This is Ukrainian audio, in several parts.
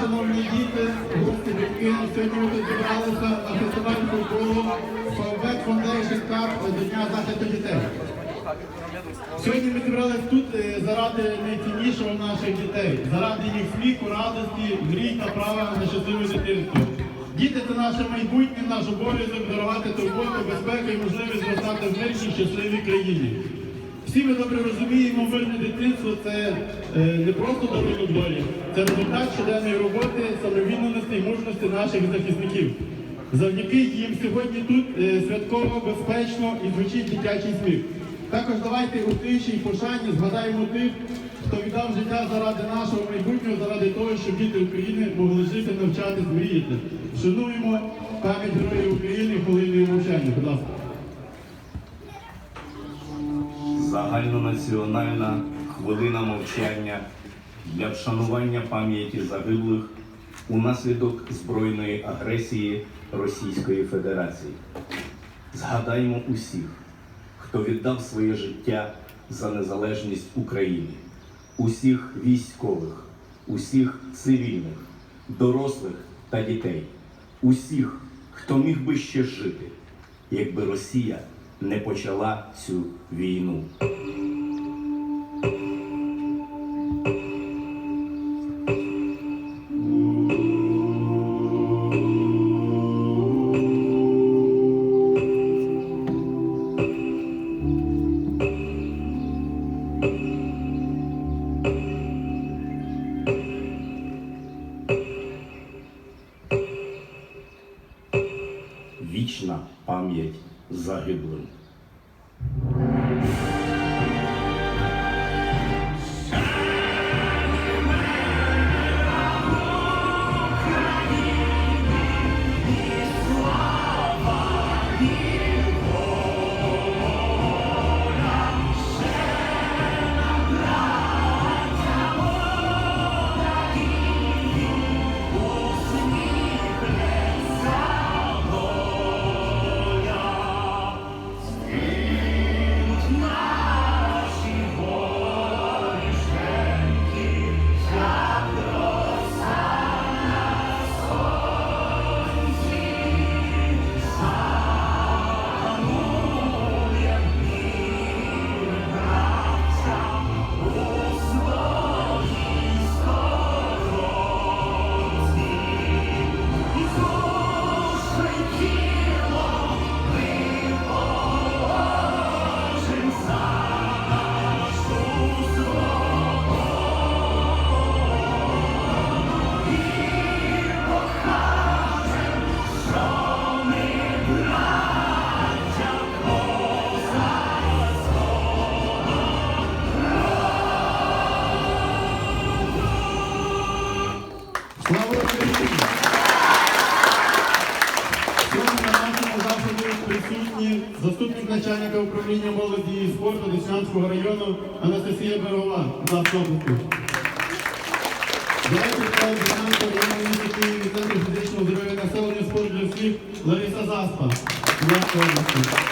шановні діти, гості батьки, сьогодні ми тут зібралися на фестиваль футболу Фавбек Foundation Cup до Дня захисту дітей. Сьогодні ми зібралися тут е, заради найціннішого наших дітей, заради їх сміху, радості, мрій та права на щасливе дитинство. Діти це наше майбутнє, наш обов'язок дарувати турботу, безпеку і можливість зростати в мирній, щасливій країні. Всі ми добре розуміємо, мирне дитинство це е, не просто дарунок долі, це результат щоденної роботи, самовідданості і мужності наших захисників. Завдяки їм сьогодні тут е, святково, безпечно і звучить дитячий сміх. Також давайте у тиші і пошані згадаємо тих, хто віддав життя заради нашого майбутнього, заради того, щоб діти України могли жити, навчатись, мріяти. Шануємо пам'ять героїв України хвилиною мовчання. Будь ласка. Загальнонаціональна хвилина мовчання для вшанування пам'яті загиблих унаслідок збройної агресії Російської Федерації. Згадаймо усіх, хто віддав своє життя за незалежність України, усіх військових, усіх цивільних, дорослих та дітей, усіх, хто міг би ще жити, якби Росія не почала цю війну. Сьогодні на нашому заході присутні заступник начальника управління молоді і спорту Деснянського району Анастасія Берова. За автобусу. Директор Деснянського району міста Києві Центру фізичного здоров'я населення спорту для всіх Лариса Заспа. За автобусу.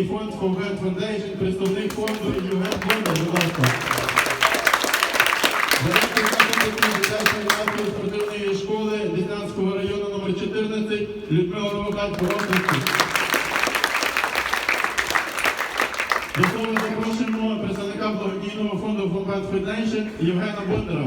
Благодійний фонд Фовген Foundation, представник фонду Євген Бондар, будь ласка. Директор спортивної школи Деснянського району номер 14 Людмила Ровокат Коробниця. До слова запрошуємо представника благодійного фонду Фовген Foundation Євгена Бондара.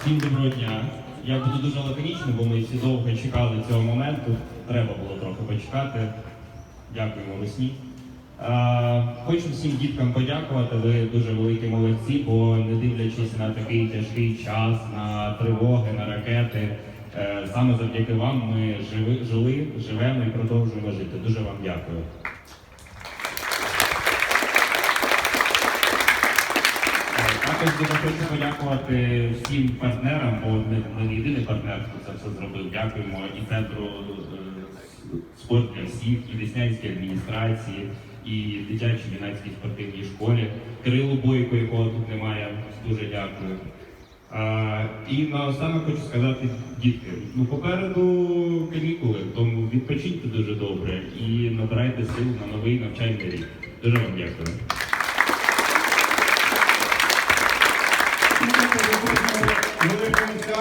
Всім доброго дня. Я буду дуже лаконічним, бо ми всі довго чекали цього моменту. Треба було трохи почекати. Дякуємо весні. Хочу всім діткам подякувати. Ви дуже великі молодці, бо не дивлячись на такий тяжкий час, на тривоги, на ракети. е, саме завдяки вам ми живи, жили, живемо і продовжуємо жити. Дуже вам дякую. Також хочу подякувати всім партнерам, бо ми не єдиний партнер, хто це все зробив. Дякуємо і центру е, спорт для всіх, і Деснянській адміністрації, і дитячій юнацькій спортивній школі. Кирилу Бойко, якого тут немає, дуже дякую. А, і наостанок хочу сказати, дітки, ну попереду канікули, тому відпочиньте дуже добре і набирайте сил на новий навчальний рік. Дуже вам дякую.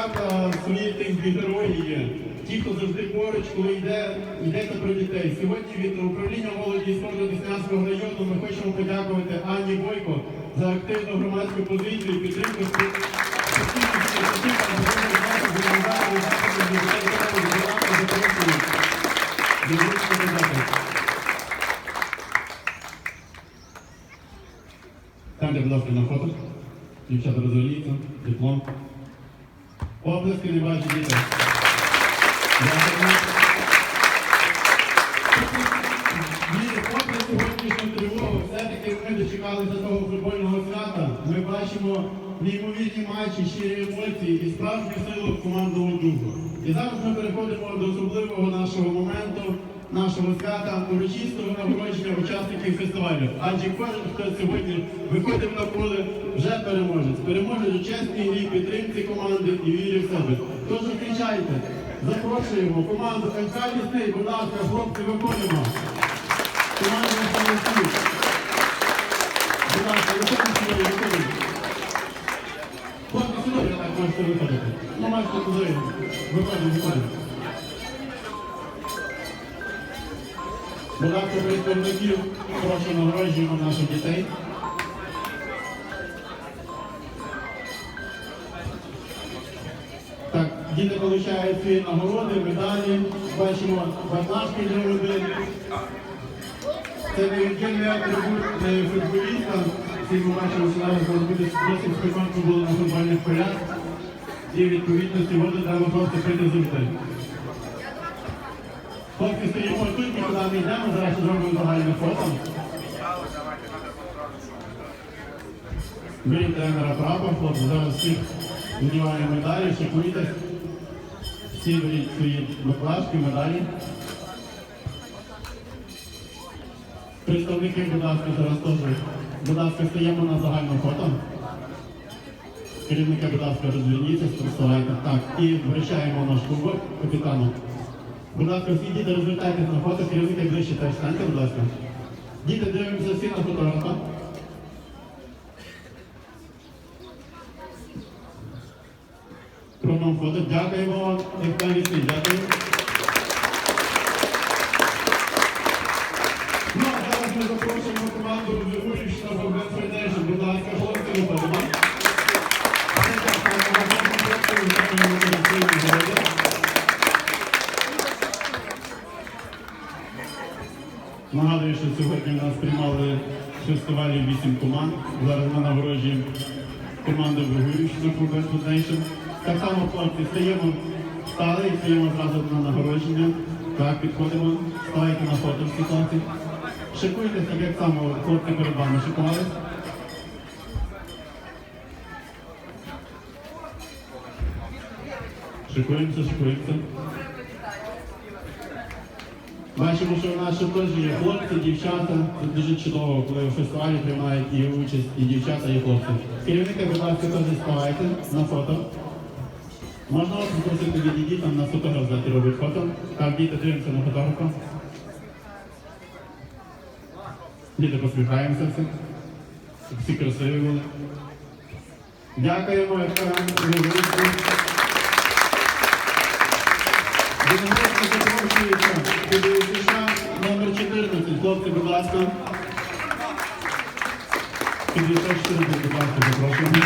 Свята свої тих герої є. Ті, хто завжди поруч, коли йде, йдеться про дітей. Сьогодні від управління молоді і спорту Деснянського району ми хочемо подякувати Анні Бойко за активну громадську позицію і підтримку спортивних ініціатив та організації організації заходів для дітей та молоді. Будь ласка, на фото. Дівчата розверніться, диплом. Оплески не бачу дітей. Попри сьогоднішню тривогу, все-таки ми дочекалися того футбольного свята. Ми бачимо неймовірні матчі, щирі емоції і справжню силу командного духу. І зараз ми переходимо до особливого нашого моменту, нашого свята, урочистого нагородження учасників фестивалю. Адже кожен, хто сьогодні виходив на поле, вже переможець. Переможець у чесній грі, підтримці команди і вірі в себе. Тож зустрічайте, запрошуємо команду ФК Лісний, будь ласка, хлопці, виходимо. Команда Франківськ. Будь ласка, виходимо сюди, виходимо. Хлопці, сюди, я можете виходити. Ну, можете туди. Виходимо, виходимо. Будь представників, прошу нагороджуємо наших дітей. Так, діти отримують свої нагороди, медалі. Бачимо баклажки для родин. Це невіддільний атрибут футболіста. Всі ми бачимо, що зараз бути досить спокійно було на футбольних полях. І відповідно сьогодні треба просто прийти завжди. Хлопці стоїмо тут, нікуди не йдемо, зараз зробимо загальне фото. Беріть тренера прапор, хлопці, зараз всіх знімаємо медалі, шикуйтесь. Всі беріть свої баклажки, медалі. Представники, будь ласка, зараз теж. Будь ласка, стаємо на загальне фото. Керівника, будь ласка, розверніться, вставайте. Так, і вручаємо наш кубок капітану. Будь ласка, всі діти розвертайтесь на фото, керівника ближче теж станьте, будь ласка. Діти дивимося всі на фотографа. Пробуємо фото. Дякуємо вам, Ефтанісний, дякую. Фобен Федершн. Так само, хлопці, стаємо, стали і стаємо зразу на нагородження. Так, підходимо, ставайте на фото всі хлопці. Шикуйтеся, як само хлопці перед вами шикувались. Шикуємося, шикуємося. Бачимо, що в нас ще теж є хлопці, дівчата. Це дуже чудово, коли в фестивалі приймають і участь і дівчата, і хлопці. Керівника, будь ласка, теж ставайте на фото. Можна вас попросити відійдіть там на фотограф взяти робить фото. Так, діти дивимося на фотографа. Діти посміхаємося всі. Всі красиві були. Дякуємо, екран, революцію. Динамічно запрошується туди США номер 14. Хлопці, будь ласка. 54, будь ласка, запрошуємо.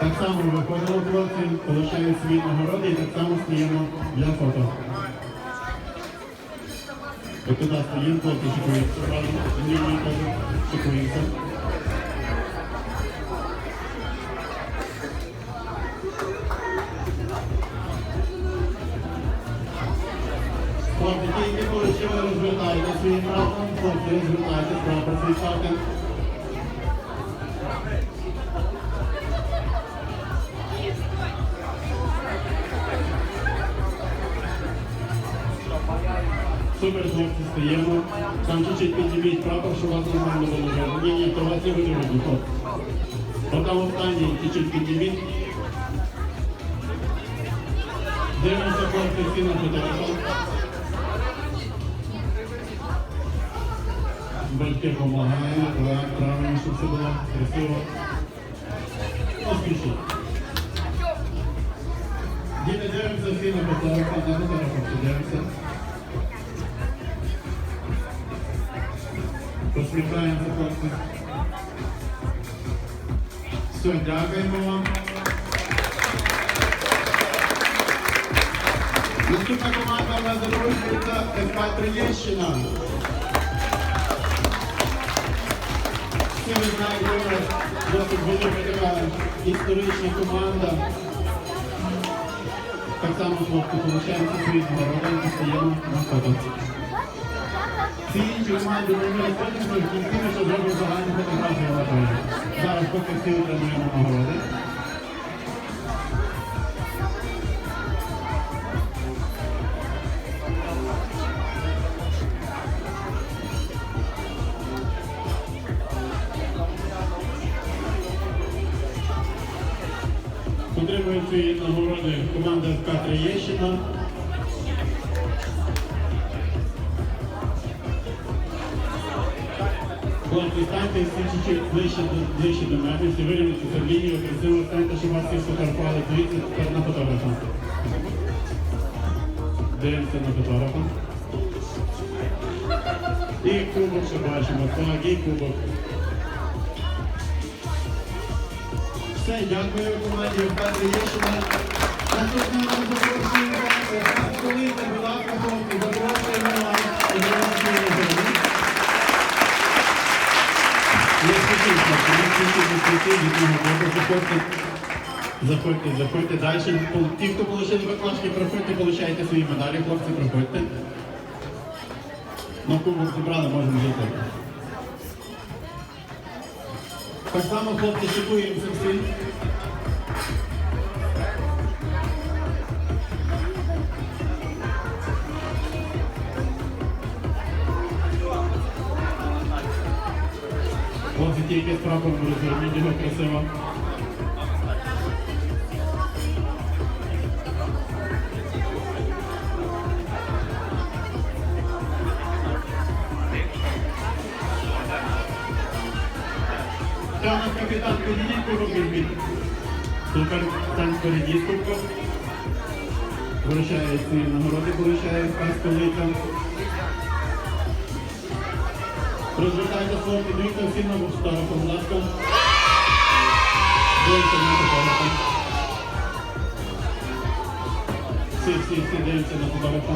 Так само виходимо хлопці, получають свої нагороди і так само стаємо для фото. Стоїмо. Хлопці, розвертайте прапор свій ставте. Супер, хлопці, стаємо. Там чуть-чуть підніміть прапор, щоб вас нормально було видно. Ні, ні, то вас не буде видно, хлопці. От там останній чуть-чуть підніміть. Дивимося хлопці всі на фотографах. Батьки допомагають, правильно, щоб все було красиво. Поспішіть. Діти дивимося всі на фотографах, на фотографах всі дивимося. Посміхаємося, хлопці. Все, дякуємо вам. Наступна команда у нас запрошується ФК Троєщина. Всі ви знаєте, досить велика така історична команда. Так само хлопці получаємо свої нагороди, стаємо на фото. Ці інші команди ми розходимося в ми ще зробимо загальну фотографію. Зараз поки всі отримуємо нагороди. Отримує ці нагороди команда ФК Троєщина. Хлопці, станьте всі ближче, ближче до мене, всі вирівняться в лінію, красиво станьте, щоб вас всі сфотографували. Дивіться тепер на фотографа. Дивимося на фотографа. І кубок ще бачимо, так, і кубок. Все, дякую команді Вкадрі Єшина. Наступного запрошуємо була хлопці, запрошуємо вас і заходьте, заходьте, заходьте далі. Ті, хто отримали баклажки, проходьте, получайте свої медалі, хлопці, проходьте. Ну, кубок зібрали, можемо жити. Так само, хлопці, шикуємося всі. Хлопці тільки з прапором розверніть його красиво. Впереді кубок. Вручає ці нагороди, получає пас столиця. Розвертайте хлопці, дивіться всі на фотографа, будь ласка. Дивіться на фотографа. Всі, всі, всі дивимося на фотографа.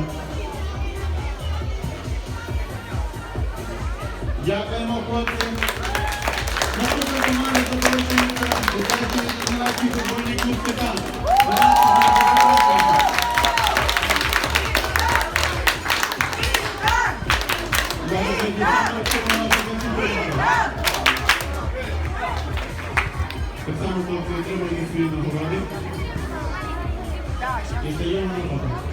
Дякуємо, хлопці. Так само хлопці отримують свої нагороди. І стаємо на фото.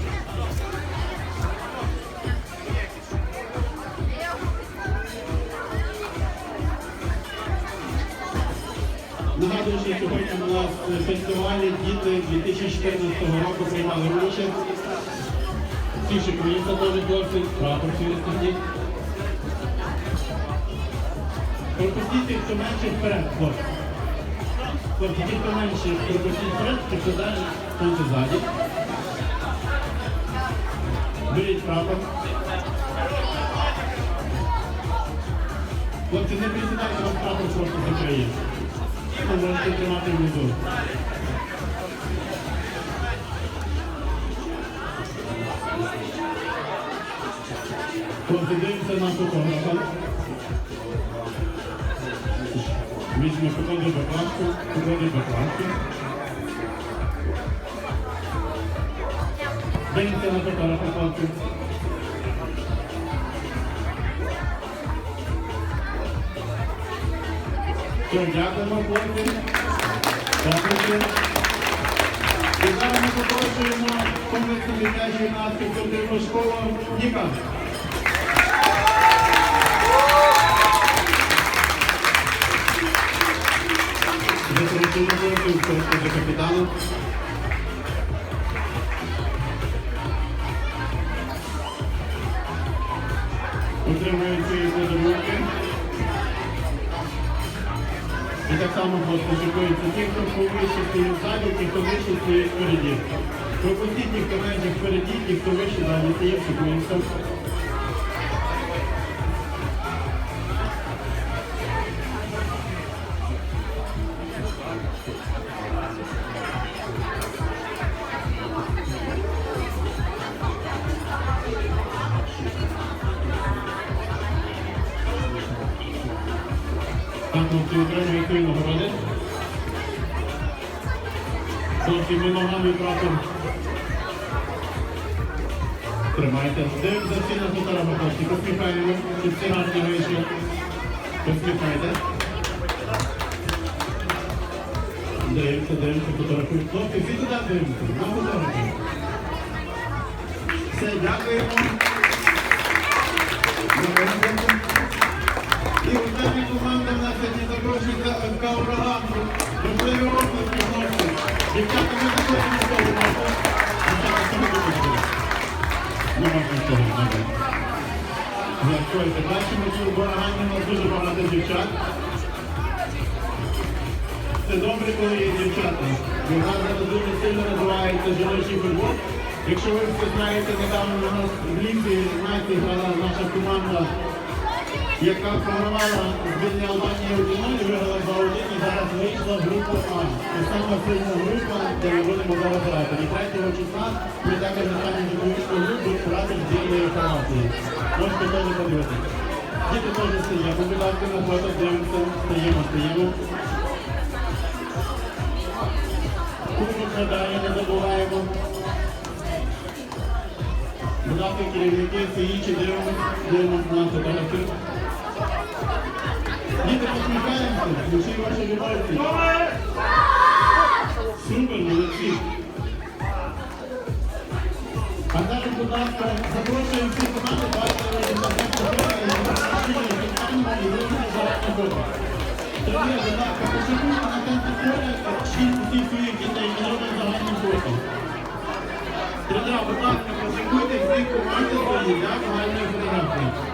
Нагадую, сьогодні у нас фестивалі діти 2014 року приймали участь. Всі шикуються теж хлопці, прапор світить. Пропустіть хто менше вперед, хлопці. Хлопці, ті, хто менше, пропустіть вперед, ті, хто далі, станьте ззаді. Беріть прапор. Хлопці, не присідайте, вам прапор просто закриє. Ви можете тримати внизу. Хлопці, дивимося на фотографа. Візьме поклади баклажку, поклади баклажку. Дивимося на фотографа, хлопці. Дякуємо, хлопці. Дякую. І зараз ми запрошуємо комплексу дитячої наслідки спортивну школу Ніка. капітану. Утримуючи задумки. І так само просто ті, хто повище стоїть ззаду, ті, хто вище стоїть впереді. Пропустіть ті, хто менше впереді, ті, хто вище ззаду стоїть, шикуються. Так, отримують свої нагороди. Хлопці, ми ногами прапор. Тримайте. Дивимося всі на фотографа, хлопці. Посміхаємо, щоб всі гарні вийшли. Посміхайте. Дивимося, дивимося, фотографуємо. Хлопці, всі туди дивимося. На фотографі. Все, дякуємо. І остання команда в нас Дякуйте. Бачимо, що в «Урагані» у нас дуже багато дівчат. Це добре, коли є дівчата. Бо зараз дуже сильно називається жіночий футбол. Якщо ви все знаєте, недавно у нас в лізі знаєте, грала наша команда яка програвала збірні Албанії 1 і виграла 2-1 і зараз вийшла в групу А. Це сама сильна група, де ми будемо зараз грати. І 3 числа ми також настанемо до вийшли групу грати з збірної Хорватії. Можете теж подивитися. Діти теж сидять. Ми, будь ласка, на фото дивимося, стоїмо, стоїмо. Кубок медалі не забуваємо. Будь ласка, керівники, всі інші дивимося, дивимося на фотографію. Діти, посміхаємося, ключі ваші любовці. Супер, молодці. А зараз, будь ласка, запрошуємо всі команди, бачите, на і будь ласка, пошукуйте на центрі поля шість усіх своїх дітей, і робимо загальне фото. Тренера, будь ласка, пошукуйте всі команди свої, так, загальної фотографії.